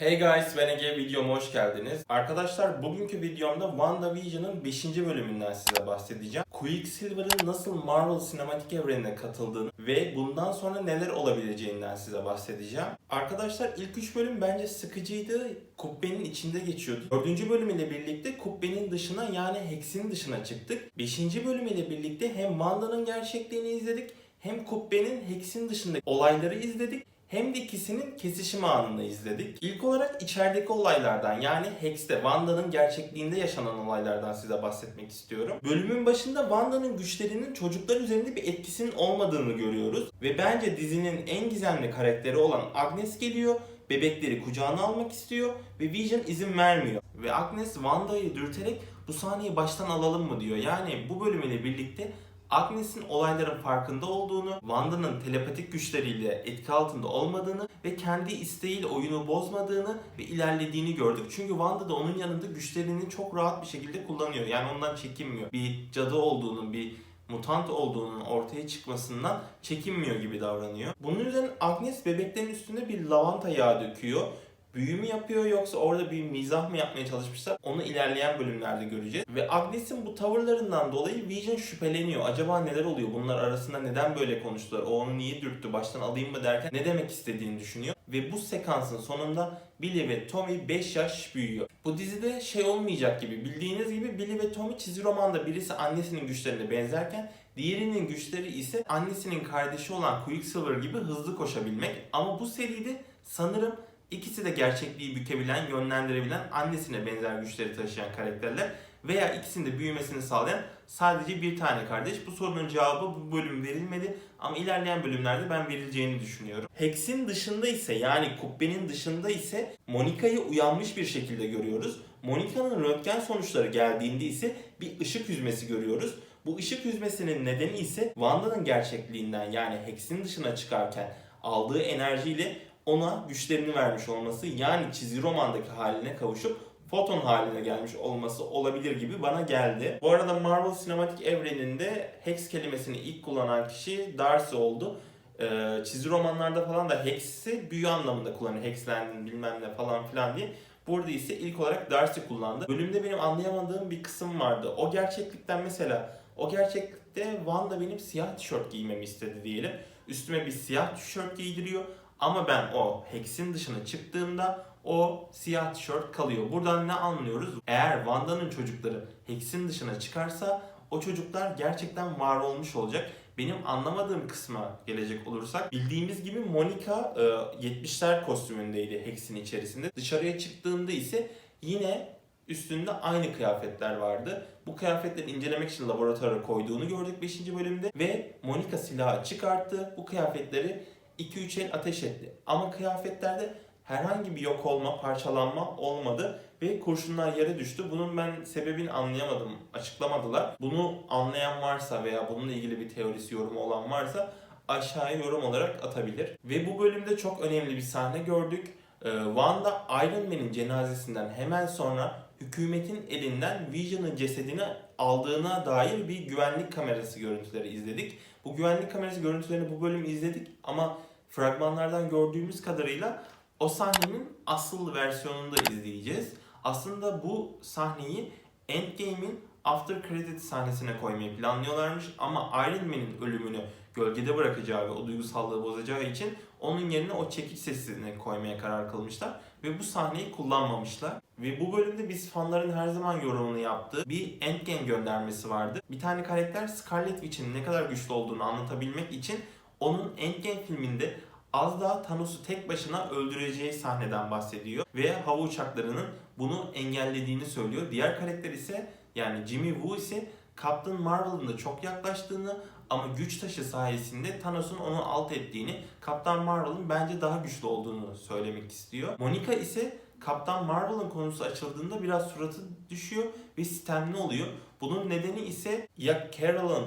Hey guys, ben Ege, videoma hoş geldiniz. Arkadaşlar bugünkü videomda WandaVision'ın 5. bölümünden size bahsedeceğim. Quicksilver'ın nasıl Marvel sinematik evrenine katıldığını ve bundan sonra neler olabileceğinden size bahsedeceğim. Arkadaşlar ilk 3 bölüm bence sıkıcıydı. Kubbenin içinde geçiyordu. 4. bölüm ile birlikte kubbenin dışına yani Hex'in dışına çıktık. 5. bölüm ile birlikte hem Wanda'nın gerçekliğini izledik hem kubbenin Hex'in dışındaki olayları izledik hem de ikisinin kesişim anını izledik. İlk olarak içerideki olaylardan yani Hex'te Wanda'nın gerçekliğinde yaşanan olaylardan size bahsetmek istiyorum. Bölümün başında Wanda'nın güçlerinin çocuklar üzerinde bir etkisinin olmadığını görüyoruz. Ve bence dizinin en gizemli karakteri olan Agnes geliyor bebekleri kucağına almak istiyor ve Vision izin vermiyor. Ve Agnes Wanda'yı dürterek bu sahneyi baştan alalım mı diyor. Yani bu bölümüyle birlikte Agnes'in olayların farkında olduğunu, Wanda'nın telepatik güçleriyle etki altında olmadığını ve kendi isteğiyle oyunu bozmadığını ve ilerlediğini gördük. Çünkü Wanda da onun yanında güçlerini çok rahat bir şekilde kullanıyor. Yani ondan çekinmiyor. Bir cadı olduğunu, bir mutant olduğunun ortaya çıkmasından çekinmiyor gibi davranıyor. Bunun üzerine Agnes bebeklerin üstüne bir lavanta yağı döküyor. Büyü mü yapıyor yoksa orada bir mizah mı yapmaya çalışmışlar? Onu ilerleyen bölümlerde göreceğiz. Ve Agnes'in bu tavırlarından dolayı Vision şüpheleniyor. Acaba neler oluyor? Bunlar arasında neden böyle konuştular? O onu niye dürttü? Baştan alayım mı derken ne demek istediğini düşünüyor. Ve bu sekansın sonunda Billy ve Tommy 5 yaş büyüyor. Bu dizide şey olmayacak gibi. Bildiğiniz gibi Billy ve Tommy çizgi romanda birisi annesinin güçlerine benzerken Diğerinin güçleri ise annesinin kardeşi olan Quicksilver gibi hızlı koşabilmek. Ama bu seride sanırım İkisi de gerçekliği bükebilen, yönlendirebilen, annesine benzer güçleri taşıyan karakterler veya ikisinin de büyümesini sağlayan sadece bir tane kardeş. Bu sorunun cevabı bu bölüm verilmedi ama ilerleyen bölümlerde ben verileceğini düşünüyorum. Hex'in dışında ise yani kubbenin dışında ise Monica'yı uyanmış bir şekilde görüyoruz. Monica'nın röntgen sonuçları geldiğinde ise bir ışık hüzmesi görüyoruz. Bu ışık hüzmesinin nedeni ise Wanda'nın gerçekliğinden yani Hex'in dışına çıkarken aldığı enerjiyle ona güçlerini vermiş olması yani çizgi romandaki haline kavuşup foton haline gelmiş olması olabilir gibi bana geldi. Bu arada Marvel sinematik evreninde Hex kelimesini ilk kullanan kişi Darcy oldu. Ee, çizgi romanlarda falan da Hex'i büyü anlamında kullanıyor. Hexlendin bilmem ne falan filan diye. Burada ise ilk olarak Darcy kullandı. Bölümde benim anlayamadığım bir kısım vardı. O gerçeklikten mesela o gerçeklikte Wanda benim siyah tişört giymemi istedi diyelim. Üstüme bir siyah tişört giydiriyor. Ama ben o Hex'in dışına çıktığımda o siyah tişört kalıyor. Buradan ne anlıyoruz? Eğer Wanda'nın çocukları Hex'in dışına çıkarsa o çocuklar gerçekten var olmuş olacak. Benim anlamadığım kısma gelecek olursak bildiğimiz gibi Monica e, 70'ler kostümündeydi Hex'in içerisinde. Dışarıya çıktığında ise yine üstünde aynı kıyafetler vardı. Bu kıyafetleri incelemek için laboratuvara koyduğunu gördük 5. bölümde ve Monica silahı çıkarttı. Bu kıyafetleri 2-3 el ateş etti. Ama kıyafetlerde herhangi bir yok olma, parçalanma olmadı ve kurşunlar yere düştü. Bunun ben sebebini anlayamadım. Açıklamadılar. Bunu anlayan varsa veya bununla ilgili bir teorisi, yorumu olan varsa aşağıya yorum olarak atabilir. Ve bu bölümde çok önemli bir sahne gördük. Ee, Wanda Iron Man'in cenazesinden hemen sonra hükümetin elinden Vision'ın cesedini aldığına dair bir güvenlik kamerası görüntüleri izledik. Bu güvenlik kamerası görüntülerini bu bölüm izledik ama fragmanlardan gördüğümüz kadarıyla o sahnenin asıl versiyonunu da izleyeceğiz. Aslında bu sahneyi Endgame'in After Credit sahnesine koymayı planlıyorlarmış ama Iron Man'in ölümünü gölgede bırakacağı ve o duygusallığı bozacağı için onun yerine o çekiç sesini koymaya karar kılmışlar ve bu sahneyi kullanmamışlar. Ve bu bölümde biz fanların her zaman yorumunu yaptığı bir Endgame göndermesi vardı. Bir tane karakter Scarlet Witch'in ne kadar güçlü olduğunu anlatabilmek için onun Endgame filminde az daha Thanos'u tek başına öldüreceği sahneden bahsediyor. Ve hava uçaklarının bunu engellediğini söylüyor. Diğer karakter ise yani Jimmy Woo ise Captain Marvel'ın da çok yaklaştığını ama güç taşı sayesinde Thanos'un onu alt ettiğini, Captain Marvel'ın bence daha güçlü olduğunu söylemek istiyor. Monica ise Kaptan Marvel'ın konusu açıldığında biraz suratı düşüyor ve sistemli oluyor. Bunun nedeni ise ya Carol'ın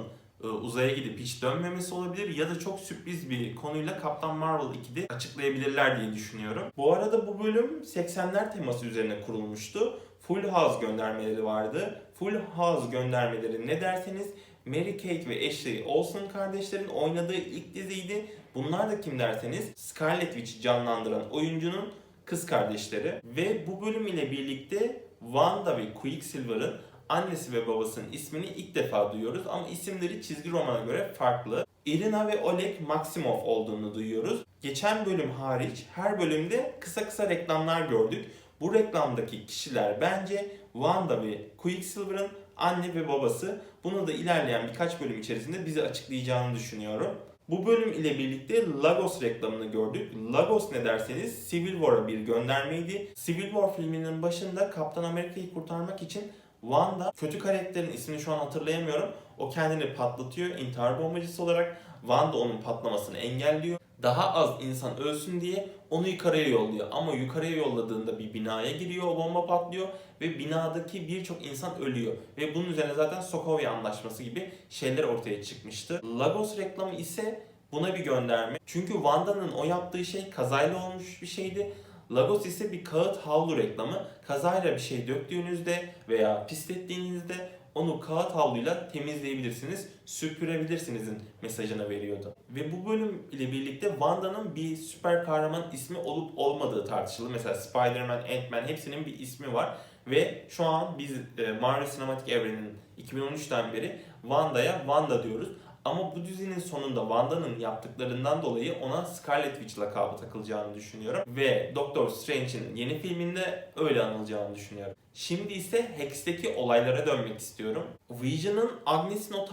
uzaya gidip hiç dönmemesi olabilir ya da çok sürpriz bir konuyla Kaptan Marvel 2'de açıklayabilirler diye düşünüyorum. Bu arada bu bölüm 80'ler teması üzerine kurulmuştu. Full House göndermeleri vardı. Full House göndermeleri ne derseniz Mary Kate ve Ashley Olsen kardeşlerin oynadığı ilk diziydi. Bunlar da kim derseniz Scarlet Witch'i canlandıran oyuncunun kız kardeşleri. Ve bu bölüm ile birlikte Wanda ve Quicksilver'ın annesi ve babasının ismini ilk defa duyuyoruz ama isimleri çizgi romana göre farklı. Irina ve Oleg Maximov olduğunu duyuyoruz. Geçen bölüm hariç her bölümde kısa kısa reklamlar gördük. Bu reklamdaki kişiler bence Wanda ve Quicksilver'ın anne ve babası. Bunu da ilerleyen birkaç bölüm içerisinde bize açıklayacağını düşünüyorum. Bu bölüm ile birlikte Lagos reklamını gördük. Lagos ne derseniz Civil War'a bir göndermeydi. Civil War filminin başında Kaptan Amerika'yı kurtarmak için Wanda, kötü karakterin ismini şu an hatırlayamıyorum. O kendini patlatıyor intihar bombacısı olarak. Wanda onun patlamasını engelliyor. Daha az insan ölsün diye onu yukarıya yolluyor. Ama yukarıya yolladığında bir binaya giriyor, o bomba patlıyor ve binadaki birçok insan ölüyor. Ve bunun üzerine zaten Sokovia Anlaşması gibi şeyler ortaya çıkmıştı. Lagos reklamı ise buna bir gönderme. Çünkü Wanda'nın o yaptığı şey kazayla olmuş bir şeydi. Lagos ise bir kağıt havlu reklamı. Kazayla bir şey döktüğünüzde veya pislettiğinizde onu kağıt havluyla temizleyebilirsiniz, süpürebilirsinizin mesajını veriyordu. Ve bu bölüm ile birlikte Wanda'nın bir süper kahraman ismi olup olmadığı tartışıldı. Mesela Spider-Man, Ant-Man hepsinin bir ismi var. Ve şu an biz e, Marvel Sinematik Evreni'nin 2013'ten beri Wanda'ya Wanda diyoruz. Ama bu dizinin sonunda Wanda'nın yaptıklarından dolayı ona Scarlet Witch lakabı takılacağını düşünüyorum. Ve Doctor Strange'in yeni filminde öyle anılacağını düşünüyorum. Şimdi ise Hex'teki olaylara dönmek istiyorum. Vision'ın Agnes'in o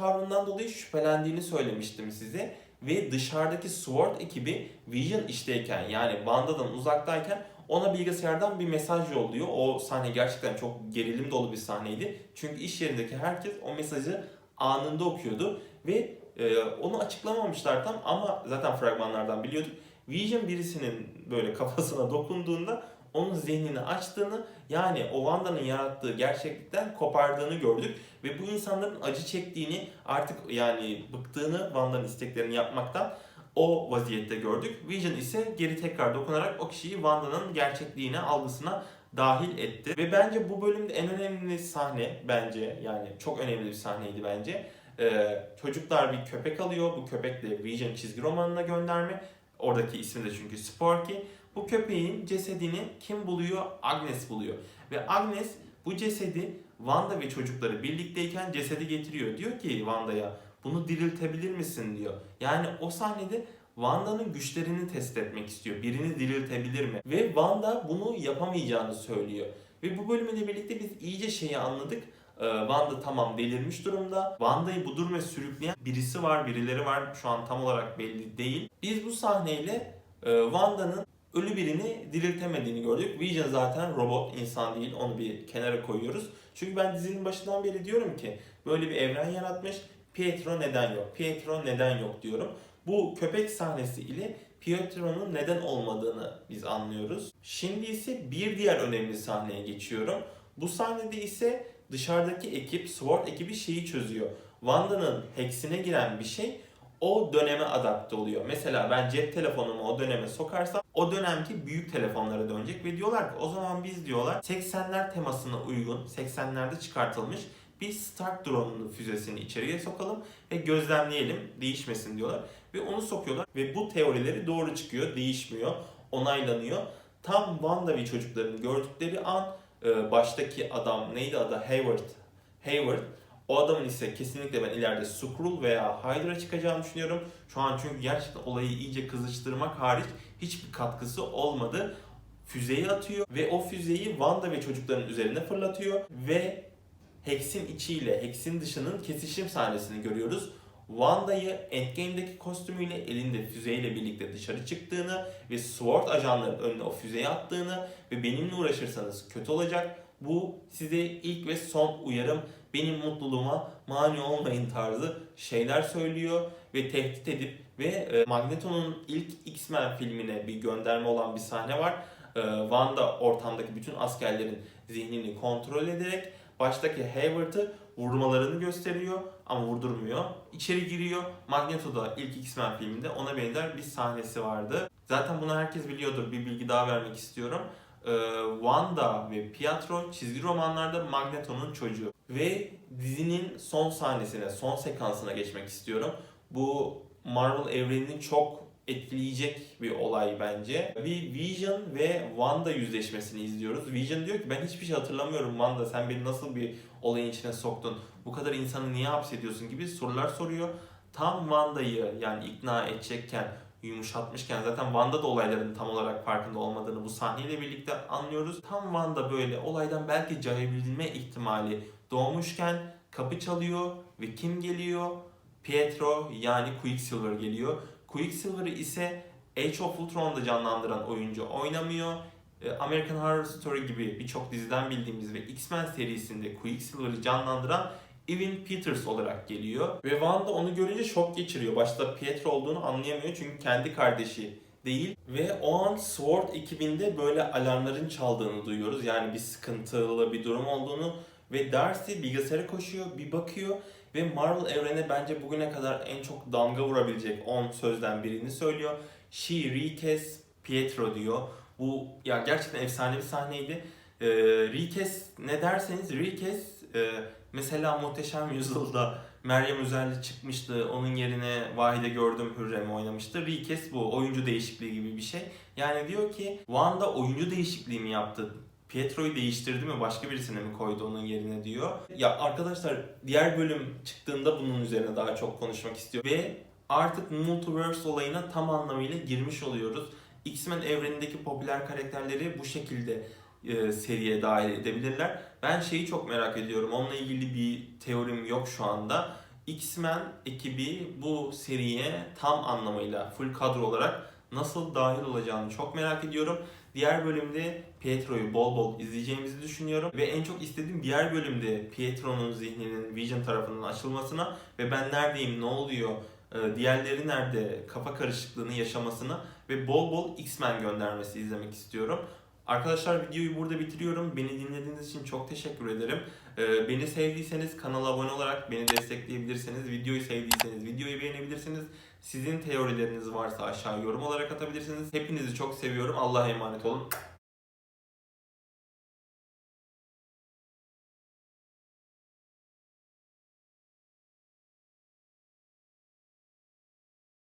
dolayı şüphelendiğini söylemiştim size. Ve dışarıdaki SWORD ekibi Vision işteyken yani Wanda'dan uzaktayken ona bilgisayardan bir mesaj yolluyor. O sahne gerçekten çok gerilim dolu bir sahneydi. Çünkü iş yerindeki herkes o mesajı anında okuyordu. Ve ee, onu açıklamamışlar tam ama zaten fragmanlardan biliyorduk. Vision birisinin böyle kafasına dokunduğunda onun zihnini açtığını yani o Wanda'nın yarattığı gerçeklikten kopardığını gördük. Ve bu insanların acı çektiğini artık yani bıktığını Wanda'nın isteklerini yapmaktan o vaziyette gördük. Vision ise geri tekrar dokunarak o kişiyi Wanda'nın gerçekliğine, algısına dahil etti. Ve bence bu bölümde en önemli sahne bence yani çok önemli bir sahneydi bence ee, çocuklar bir köpek alıyor. Bu köpek de Vision çizgi romanına gönderme. Oradaki ismi de çünkü Sporky. Bu köpeğin cesedini kim buluyor? Agnes buluyor. Ve Agnes bu cesedi Wanda ve çocukları birlikteyken cesedi getiriyor. Diyor ki Wanda'ya bunu diriltebilir misin diyor. Yani o sahnede Wanda'nın güçlerini test etmek istiyor. Birini diriltebilir mi? Ve Wanda bunu yapamayacağını söylüyor. Ve bu bölümle birlikte biz iyice şeyi anladık. Ee, Wanda tamam delirmiş durumda. Wanda'yı bu duruma sürükleyen birisi var, birileri var. Şu an tam olarak belli değil. Biz bu sahneyle e, Wanda'nın ölü birini diriltemediğini gördük. Vision zaten robot, insan değil. Onu bir kenara koyuyoruz. Çünkü ben dizinin başından beri diyorum ki böyle bir evren yaratmış. Pietro neden yok? Pietro neden yok diyorum. Bu köpek sahnesi ile Pietro'nun neden olmadığını biz anlıyoruz. Şimdi ise bir diğer önemli sahneye geçiyorum. Bu sahnede ise dışarıdaki ekip, SWORD ekibi şeyi çözüyor. Wanda'nın hex'ine giren bir şey o döneme adapte oluyor. Mesela ben cep telefonumu o döneme sokarsam o dönemki büyük telefonlara dönecek ve diyorlar ki o zaman biz diyorlar 80'ler temasına uygun 80'lerde çıkartılmış bir Stark drone'un füzesini içeriye sokalım ve gözlemleyelim değişmesin diyorlar. Ve onu sokuyorlar ve bu teorileri doğru çıkıyor, değişmiyor, onaylanıyor. Tam Wanda ve çocukların gördükleri an e, baştaki adam neydi adı Hayward. Hayward o adamın ise kesinlikle ben ileride Skrull veya Hydra çıkacağını düşünüyorum. Şu an çünkü gerçekten olayı iyice kızıştırmak hariç hiçbir katkısı olmadı. Füzeyi atıyor ve o füzeyi Wanda ve çocukların üzerine fırlatıyor ve Hex'in içiyle Hex'in dışının kesişim sahnesini görüyoruz. Wanda'yı Endgame'deki kostümüyle elinde füzeyle birlikte dışarı çıktığını ve SWORD ajanların önüne o füzeyi attığını ve benimle uğraşırsanız kötü olacak. Bu size ilk ve son uyarım benim mutluluğuma mani olmayın tarzı şeyler söylüyor ve tehdit edip ve e, Magneto'nun ilk X-Men filmine bir gönderme olan bir sahne var. E, Wanda ortamdaki bütün askerlerin zihnini kontrol ederek baştaki Hayward'ı vurmalarını gösteriyor ama vurdurmuyor. İçeri giriyor. Magneto'da ilk X-Men filminde ona benzer bir sahnesi vardı. Zaten bunu herkes biliyordur. Bir bilgi daha vermek istiyorum. Ee, Wanda ve Pietro çizgi romanlarda Magneto'nun çocuğu. Ve dizinin son sahnesine, son sekansına geçmek istiyorum. Bu Marvel evreninin çok etkileyecek bir olay bence. Bir Vision ve Wanda yüzleşmesini izliyoruz. Vision diyor ki ben hiçbir şey hatırlamıyorum Wanda sen beni nasıl bir olayın içine soktun? Bu kadar insanı niye hapsediyorsun gibi sorular soruyor. Tam Wanda'yı yani ikna edecekken yumuşatmışken zaten Wanda da olayların tam olarak farkında olmadığını bu sahneyle birlikte anlıyoruz. Tam Wanda böyle olaydan belki cayabilme ihtimali doğmuşken kapı çalıyor ve kim geliyor? Pietro yani Quicksilver geliyor. Quicksilver'ı ise Age of Ultron'da canlandıran oyuncu oynamıyor. E, American Horror Story gibi birçok diziden bildiğimiz ve X-Men serisinde Quicksilver'ı canlandıran Evan Peters olarak geliyor. Ve Wanda onu görünce şok geçiriyor. Başta Pietro olduğunu anlayamıyor çünkü kendi kardeşi değil. Ve o an SWORD ekibinde böyle alarmların çaldığını duyuyoruz. Yani bir sıkıntılı bir durum olduğunu. Ve Darcy bilgisayara koşuyor, bir bakıyor ve Marvel evrene bence bugüne kadar en çok damga vurabilecek 10 sözden birini söylüyor. She Rikes Pietro diyor. Bu ya gerçekten efsane bir sahneydi. Ee, Rikes ne derseniz Rikes e, mesela Muhteşem Yüzyılda Meryem Üzerli çıkmıştı. Onun yerine Vahide Gördüm Hürrem'i oynamıştı. Rikes bu. Oyuncu değişikliği gibi bir şey. Yani diyor ki Wanda oyuncu değişikliği mi yaptı? Pietro'yu değiştirdi mi başka birisine mi koydu onun yerine diyor. Ya arkadaşlar diğer bölüm çıktığında bunun üzerine daha çok konuşmak istiyor. Ve artık multiverse olayına tam anlamıyla girmiş oluyoruz. X-Men evrenindeki popüler karakterleri bu şekilde e, seriye dahil edebilirler. Ben şeyi çok merak ediyorum. Onunla ilgili bir teorim yok şu anda. X-Men ekibi bu seriye tam anlamıyla full kadro olarak nasıl dahil olacağını çok merak ediyorum. Diğer bölümde Pietro'yu bol bol izleyeceğimizi düşünüyorum. Ve en çok istediğim diğer bölümde Pietro'nun zihninin Vision tarafından açılmasına ve ben neredeyim, ne oluyor, diğerleri nerede kafa karışıklığını yaşamasına ve bol bol X-Men göndermesi izlemek istiyorum. Arkadaşlar videoyu burada bitiriyorum. Beni dinlediğiniz için çok teşekkür ederim. E, Beni sevdiyseniz kanala abone olarak beni destekleyebilirsiniz. Videoyu sevdiyseniz videoyu beğenebilirsiniz. Sizin teorileriniz varsa aşağı yorum olarak atabilirsiniz. Hepinizi çok seviyorum. Allah'a emanet olun.